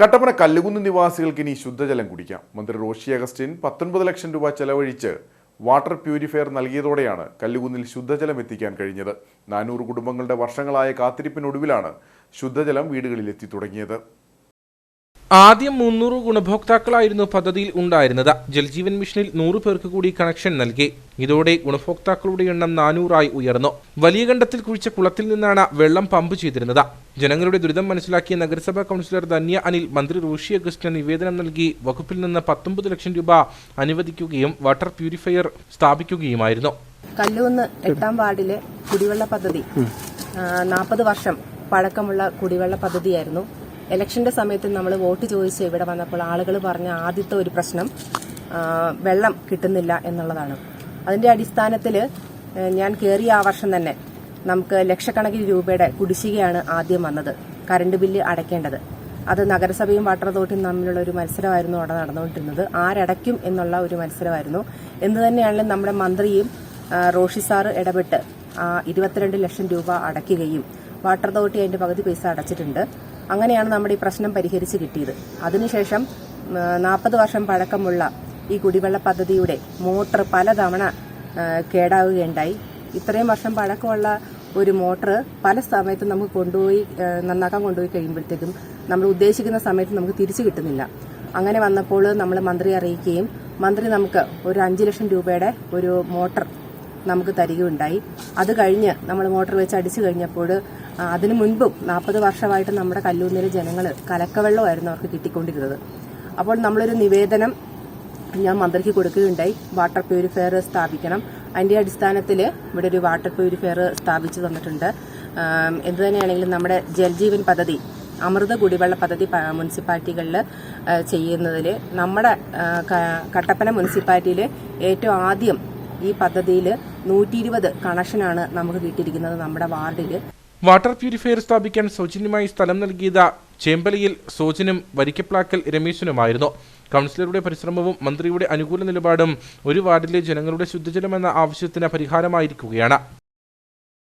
കട്ടപ്പന കല്ലുകുന്ന് നിവാസികൾക്ക് ഇനി ശുദ്ധജലം കുടിക്കാം. മന്ത്രി റോഷി അഗസ്റ്റിൻ പത്തൊൻപത് ലക്ഷം രൂപ ചെലവഴിച്ച് വാട്ടർ പ്യൂരിഫയർ നൽകിയതോടെയാണ് കല്ലുകുന്നിൽ ശുദ്ധജലം എത്തിക്കാൻ കഴിഞ്ഞത്. നാനൂറ് കുടുംബങ്ങളുടെ വർഷങ്ങളായ കാത്തിരിപ്പിനൊടുവിലാണ് ശുദ്ധജലം വീടുകളിൽ എത്തി തുടങ്ങിയത്. ആദ്യം മുന്നൂറ് ഗുണഭോക്താക്കളായിരുന്നു പദ്ധതിയിൽ ഉണ്ടായിരുന്നത്. ജൽജീവൻ മിഷനിൽ നൂറ് പേർക്ക് കൂടി കണക്ഷൻ നൽകി. ഇതോടെ ഗുണഭോക്താക്കളുടെ എണ്ണം നാനൂറായി ഉയർന്നു. വലിയ കണ്ടത്തിൽ കുഴിച്ച കുളത്തിൽ നിന്നാണ് വെള്ളം പമ്പ് ചെയ്തിരുന്നത്. ജനങ്ങളുടെ ദുരിതം മനസ്സിലാക്കിയ നഗരസഭാ കൗൺസിലർ ധന്യ അനിൽ മന്ത്രി റോഷി അഗസ്റ്റിന് നിവേദനം നൽകി. വകുപ്പിൽ നിന്ന് പത്തൊമ്പത് ലക്ഷം രൂപ അനുവദിക്കുകയും വാട്ടർ പ്യൂരിഫയർ സ്ഥാപിക്കുകയുമായിരുന്നു. കല്ലൂന്ന് എട്ടാം വാർഡിലെ കുടിവെള്ള പദ്ധതി. നാൽപ്പത് വർഷം പഴക്കമുള്ള കുടിവെള്ള പദ്ധതിയായിരുന്നു. ഇലക്ഷന്റെ സമയത്ത് നമ്മൾ വോട്ട് ചോദിച്ച് ഇവിടെ വന്നപ്പോൾ ആളുകൾ പറഞ്ഞ ആദ്യത്തെ ഒരു പ്രശ്നം വെള്ളം കിട്ടുന്നില്ല എന്നുള്ളതാണ്. അതിന്റെ അടിസ്ഥാനത്തിൽ ഞാൻ കയറിയ ആ വർഷം തന്നെ നമുക്ക് ലക്ഷക്കണക്കിന് രൂപയുടെ കുടിശ്ശികയാണ് ആദ്യം വന്നത് കറണ്ട് ബില്ല് അടയ്ക്കേണ്ടത്. അത് നഗരസഭയും വാട്ടർ അതോറിറ്റിയും തമ്മിലുള്ള ഒരു മത്സരമായിരുന്നു അവിടെ നടന്നുകൊണ്ടിരുന്നത്. ആരടയ്ക്കും എന്നുള്ള ഒരു മത്സരമായിരുന്നു. എന്ന് തന്നെയാണെങ്കിലും നമ്മുടെ മന്ത്രിയും റോഷി സാറ് ഇടപെട്ട് ഇരുപത്തിരണ്ട് ലക്ഷം രൂപ അടയ്ക്കുകയും വാട്ടർ അതോറിറ്റി അതിന്റെ പകുതി പൈസ അടച്ചിട്ടുണ്ട്. അങ്ങനെയാണ് നമ്മുടെ ഈ പ്രശ്നം പരിഹരിച്ച് കിട്ടിയത്. അതിനുശേഷം നാൽപ്പത് വർഷം പഴക്കമുള്ള ഈ കുടിവെള്ള പദ്ധതിയുടെ മോട്ടർ പലതവണ കേടാവുകയുണ്ടായി. ഇത്രയും വർഷം പഴക്കമുള്ള ഒരു മോട്ടർ പല സമയത്തും നമുക്ക് കൊണ്ടുപോയി നന്നാക്കാൻ കൊണ്ടുപോയി കഴിയുമ്പോഴത്തേക്കും നമ്മൾ ഉദ്ദേശിക്കുന്ന സമയത്ത് നമുക്ക് തിരിച്ചു കിട്ടുന്നില്ല. അങ്ങനെ വന്നപ്പോൾ നമ്മൾ മന്ത്രി അറിയിക്കുകയും മന്ത്രി നമുക്ക് ഒരു അഞ്ച് ലക്ഷം രൂപയുടെ ഒരു മോട്ടർ നമുക്ക് തരികയുണ്ടായി. അത് കഴിഞ്ഞ് നമ്മൾ മോട്ടർ വെച്ച് അടിച്ചു കഴിഞ്ഞപ്പോൾ അതിനു മുൻപും നാൽപ്പത് വർഷമായിട്ട് നമ്മുടെ കല്ലൂന്നിലെ ജനങ്ങൾ കലക്കവെള്ളമായിരുന്നു അവർക്ക് കിട്ടിക്കൊണ്ടിരുന്നത്. അപ്പോൾ നമ്മളൊരു നിവേദനം ഞാൻ മന്ത്രിക്ക് കൊടുക്കുകയുണ്ടായി. വാട്ടർ പ്യൂരിഫയർ സ്ഥാപിക്കണം. അതിന്റെ അടിസ്ഥാനത്തിൽ ഇവിടെ ഒരു വാട്ടർ പ്യൂരിഫയർ സ്ഥാപിച്ചു തന്നിട്ടുണ്ട്. എന്ത് തന്നെയാണെങ്കിലും നമ്മുടെ ജൽജീവൻ പദ്ധതി അമൃത കുടിവെള്ള പദ്ധതി മുനിസിപ്പാലിറ്റികളിൽ ചെയ്യുന്നതിൽ നമ്മുടെ കട്ടപ്പന മുനിസിപ്പാലിറ്റിയിൽ ഏറ്റവും ആദ്യം ഈ പദ്ധതിയിൽ നൂറ്റി ഇരുപത് കണക്ഷനാണ് നമുക്ക് കിട്ടിയിരിക്കുന്നത് നമ്മുടെ വാർഡിൽ വാട്ടർ പ്യൂരിഫയർ സ്ഥാപിക്കാൻ സൗജന്യമായി സ്ഥലം നൽകിയത് ചേമ്പലയിൽ സോജനും വരിക്കപ്ലാക്കൽ രമേശനുമായിരുന്നു. കൗൺസിലറുടെ പരിശ്രമവും മന്ത്രിയുടെ അനുകൂല നിലപാടും ഒരു വാർഡിലെ ജനങ്ങളുടെ ശുദ്ധജലമെന്ന ആവശ്യത്തിന് പരിഹാരമായിരിക്കുകയാണ്.